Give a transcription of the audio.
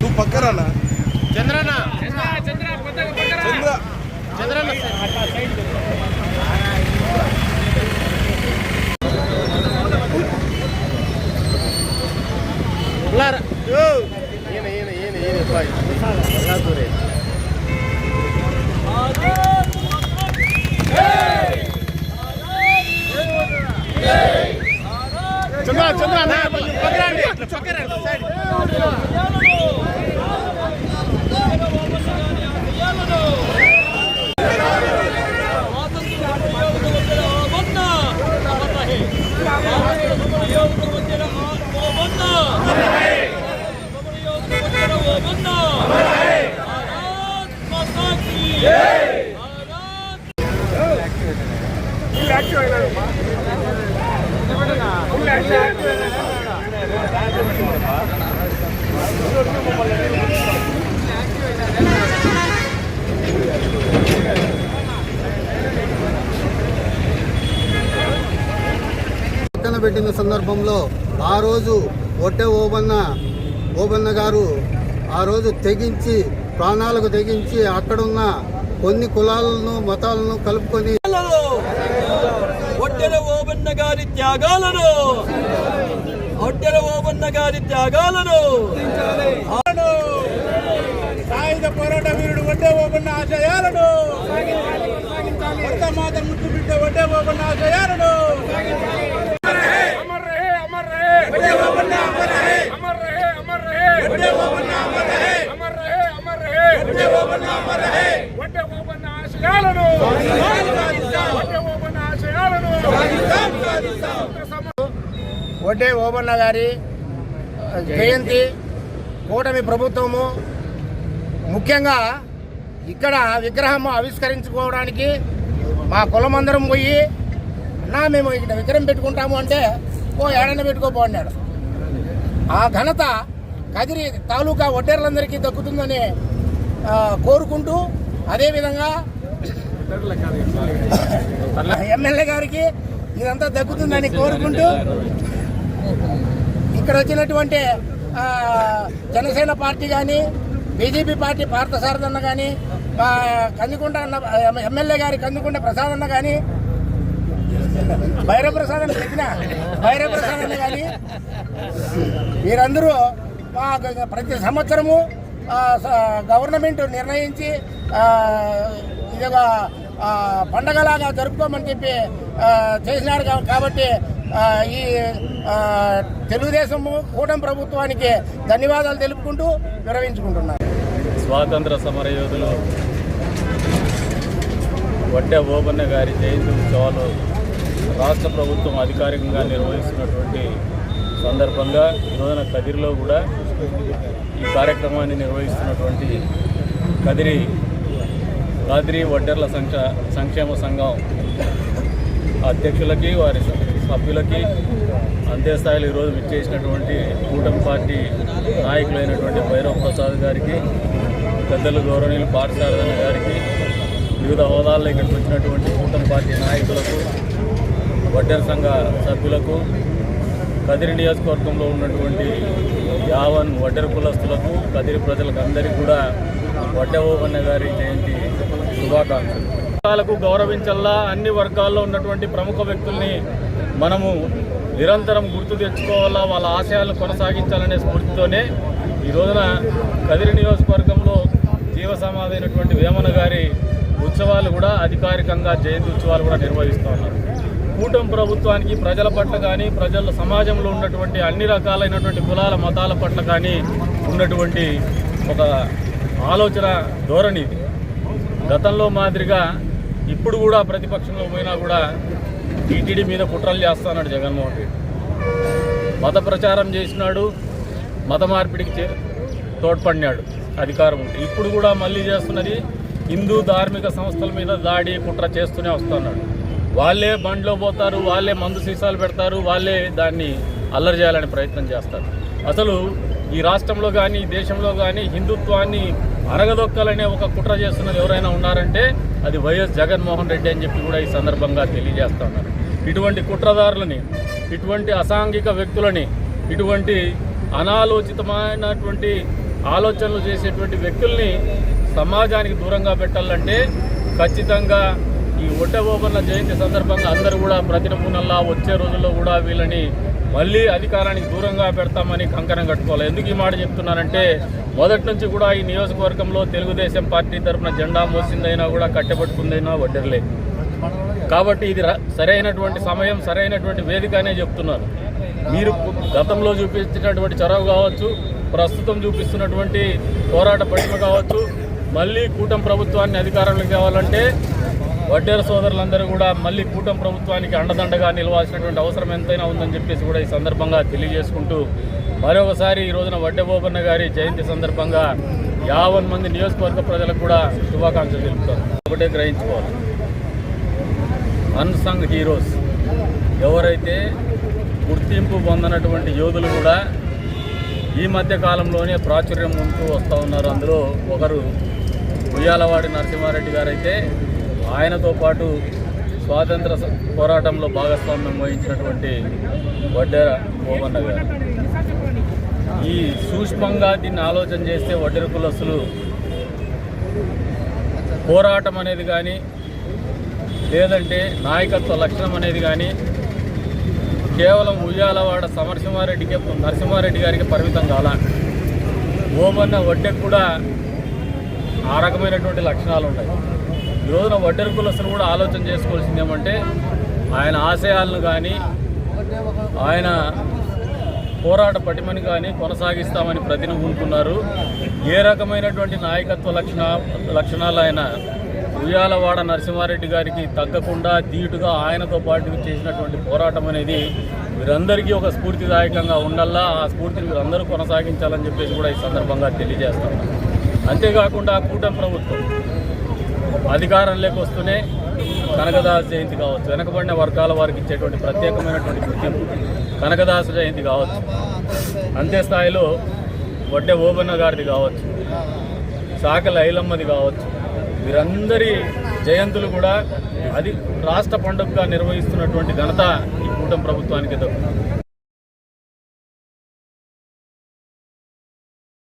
నువ్వు పక్కరానా? చంద్రన్న. చంద్ర చంద్రన్న ఉల్లారా. ఈయన ఈయన ఈయన ఈయన అబ్బాయి. పెట్టిన సందర్భంలో ఆ రోజు ఒట్టె ఓబన్న ఓబన్న గారు ఆ రోజు తెగించి ప్రాణాలకు తెగించి అక్కడున్న కొన్ని కులాలను మతాలను కలుపుకొని ఒట్టెల ఓబన్న గారి త్యాగాలను ఒట్టెల ఓబన్న గారి త్యాగాలను సాయుధ పోరాట వీరుడు ఒడ్డే పోకుండా ఆశయాలను మాత ముద్దు బిడ్డ ఒడ్డే పోకుండా ఆశయాలను ఒడ్డే ఓబన్న గారి జయంతి కూటమి ప్రభుత్వము ముఖ్యంగా ఇక్కడ విగ్రహం ఆవిష్కరించుకోవడానికి మా కులమందరం పోయి అన్నా మేము ఇక్కడ విగ్రహం పెట్టుకుంటాము అంటే ఓ ఏడన్న పెట్టుకోబోన్నాడు ఆ ఘనత కదిరి తాలూకా ఒడ్డేర్లందరికీ దక్కుతుందని కోరుకుంటూ అదేవిధంగా ఎమ్మెల్యే గారికి ఇదంతా దక్కుతుందని కోరుకుంటూ ఇక్కడ వచ్చినటువంటి జనసేన పార్టీ కానీ బీజేపీ పార్టీ పార్థసారథన్న కానీ మా కందికొండ అన్న ఎమ్మెల్యే గారి కందికొండ ప్రసాద్ అన్న కానీ భైరవ ప్రసాద్ అన్న చెప్పిన భైరవ ప్రసాద్ అన్న కానీ వీరందరూ మా ప్రతి సంవత్సరము గవర్నమెంట్ నిర్ణయించి ఇది ఒక పండగలాగా జరుపుకోమని చెప్పి చేసినారు కాబట్టి ఈ తెలుగుదేశము కూటమి ప్రభుత్వానికి ధన్యవాదాలు తెలుపుకుంటూ విరమించుకుంటున్నారు స్వాతంత్ర సమరయోధులు వడ్డే ఓబన్న గారి జయంతి ఉత్సవాలు రాష్ట్ర ప్రభుత్వం అధికారికంగా నిర్వహిస్తున్నటువంటి సందర్భంగా ఈరోజున కదిరిలో కూడా ఈ కార్యక్రమాన్ని నిర్వహిస్తున్నటువంటి కదిరి రాత్రి వడ్డెర్ల సంక్ష సంక్షేమ సంఘం అధ్యక్షులకి వారి సభ్యులకి అంతే స్థాయిలో ఈరోజు విచ్చేసినటువంటి కూటమి పార్టీ నాయకులైనటువంటి భైరవ్ ప్రసాద్ గారికి పెద్దలు గౌరవనీయులు పాఠశాల గారికి వివిధ హోదాల్లో ఇక్కడికి వచ్చినటువంటి కూటమి పార్టీ నాయకులకు వడ్డెర సంఘ సభ్యులకు కదిరి నియోజకవర్గంలో ఉన్నటువంటి యావన్ వడ్డెర కులస్తులకు కదిరి ప్రజలకు అందరికీ కూడా వడ్డెవన్న గారి జయంతి శుభాకాంక్షలు వర్గాలకు గౌరవించల్లా అన్ని వర్గాల్లో ఉన్నటువంటి ప్రముఖ వ్యక్తుల్ని మనము నిరంతరం గుర్తు తెచ్చుకోవాలా వాళ్ళ ఆశయాలను కొనసాగించాలనే స్ఫూర్తితోనే ఈ రోజున కదిరి నియోజకవర్గంలో జీవ సమాధి అయినటువంటి వేమన గారి ఉత్సవాలు కూడా అధికారికంగా జయంతి ఉత్సవాలు కూడా నిర్వహిస్తూ ఉన్నారు. కూటమి ప్రభుత్వానికి ప్రజల పట్ల కానీ ప్రజల సమాజంలో ఉన్నటువంటి అన్ని రకాలైనటువంటి కులాల మతాల పట్ల కానీ ఉన్నటువంటి ఒక ఆలోచన ధోరణి గతంలో మాదిరిగా ఇప్పుడు కూడా ప్రతిపక్షంలో పోయినా కూడా టీటీడీ మీద కుట్రలు చేస్తున్నాడు జగన్మోహన్ రెడ్డి. మత ప్రచారం చేసినాడు మత మార్పిడికి చే- తోడ్పడినాడు అధికారం ఉంటే. ఇప్పుడు కూడా మళ్ళీ చేస్తున్నది హిందూ ధార్మిక సంస్థల మీద దాడి కుట్ర చేస్తూనే వస్తున్నాడు. వాళ్ళే బండ్లో పోతారు వాళ్ళే మందు సీసాలు పెడతారు వాళ్ళే దాన్ని అల్లరి చేయాలని ప్రయత్నం చేస్తారు. అసలు ఈ రాష్ట్రంలో కానీ దేశంలో కానీ హిందుత్వాన్ని అరగదొక్కాలనే ఒక కుట్ర చేస్తున్నది ఎవరైనా ఉన్నారంటే అది వైఎస్ జగన్మోహన్ రెడ్డి అని చెప్పి కూడా ఈ సందర్భంగా తెలియజేస్తా ఉన్నారు. ఇటువంటి కుట్రదారులని ఇటువంటి అసాంఘిక వ్యక్తులని ఇటువంటి అనాలోచితమైనటువంటి ఆలోచనలు చేసేటువంటి వ్యక్తుల్ని సమాజానికి దూరంగా పెట్టాలంటే ఖచ్చితంగా ఈ ఒడ్డబోబన్న జయంతి సందర్భంగా అందరూ కూడా ప్రతినమూనల్లా వచ్చే రోజుల్లో కూడా వీళ్ళని మళ్ళీ అధికారానికి దూరంగా పెడతామని కంకణం కట్టుకోవాలి. ఎందుకు ఈ మాట చెప్తున్నానంటే మొదటి నుంచి కూడా ఈ నియోజకవర్గంలో తెలుగుదేశం పార్టీ తరఫున జెండా మోసిందైనా కూడా కట్టెపట్టుకుందైనా వడ్డర్లే కాబట్టి ఇది సరైనటువంటి సమయం సరైనటువంటి వేదిక అనే చెప్తున్నాను. మీరు గతంలో చూపించినటువంటి చొరవ కావచ్చు ప్రస్తుతం చూపిస్తున్నటువంటి పోరాట పటిమ కావచ్చు మళ్ళీ కూటమి ప్రభుత్వాన్ని అధికారంలోకి కావాలంటే వడ్డేర సోదరులందరూ కూడా మళ్ళీ కూటమి ప్రభుత్వానికి అండదండగా నిలవాల్సినటువంటి అవసరం ఎంతైనా ఉందని చెప్పేసి కూడా ఈ సందర్భంగా తెలియజేసుకుంటూ మరొకసారి ఈ రోజున వడ్డెబోబన్న గారి జయంతి సందర్భంగా యావన్ మంది నియోజకవర్గ ప్రజలకు కూడా శుభాకాంక్షలు తెలుపుతారు. ఒకటే గ్రహించుకోవాలి. అన్సంగ్ హీరోస్ ఎవరైతే గుర్తింపు పొందనటువంటి యోధులు కూడా ఈ మధ్య కాలంలోనే ప్రాచుర్యం ఉంటూ వస్తూ ఉన్నారు. అందులో ఒకరు ఉయ్యాలవాడి నరసింహారెడ్డి గారైతే ఆయనతో పాటు స్వాతంత్ర పోరాటంలో భాగస్వామ్యం వహించినటువంటి వడ్డెర ఓమన్న గారు. ఈ సూక్ష్మంగా దీన్ని ఆలోచన చేస్తే వడ్డెర కులస్తులు పోరాటం అనేది కానీ లేదంటే నాయకత్వ లక్షణం అనేది కానీ కేవలం ఉయ్యాలవాడ సమరసింహారెడ్డికి నరసింహారెడ్డి గారికి పరిమితం కాల. ఓమన్న వడ్డెకు కూడా ఆ రకమైనటువంటి లక్షణాలు ఉంటాయి. ఈ రోజున వడ్డెర కులస్తులు కూడా ఆలోచన చేసుకోవాల్సింది ఏమంటే ఆయన ఆశయాలను కానీ ఆయన పోరాట పటిమని కానీ కొనసాగిస్తామని ప్రతినబూనుకున్నారు ఏ రకమైనటువంటి నాయకత్వ లక్షణ లక్షణాలు ఆయన ఉయ్యాలవాడ నరసింహారెడ్డి గారికి తగ్గకుండా ధీటుగా ఆయనతో పాటు చేసినటువంటి పోరాటం అనేది వీరందరికీ ఒక స్ఫూర్తిదాయకంగా ఉండల్లా ఆ స్ఫూర్తిని వీరందరూ కొనసాగించాలని చెప్పేసి కూడా ఈ సందర్భంగా తెలియజేస్తాం. అంతేకాకుండా కూటమి ప్రభుత్వం అధికారంలోకి వస్తూనే కనకదాస్ జయంతి కావచ్చు వెనకబడిన వర్గాల వారికి ఇచ్చేటువంటి ప్రత్యేకమైనటువంటి గుర్తింపు కనకదాస జయంతి కావచ్చు. అంతే స్థాయిలో వడ్డే ఓబన్న గారిది కావచ్చు సాకల ఐలమ్మది కావచ్చు. వీరందరి జయంతులు కూడా అది రాష్ట్ర పండుగగా నిర్వహిస్తున్నటువంటి ఘనత ఈ కూటమి ప్రభుత్వానికి దక్కుతుంది.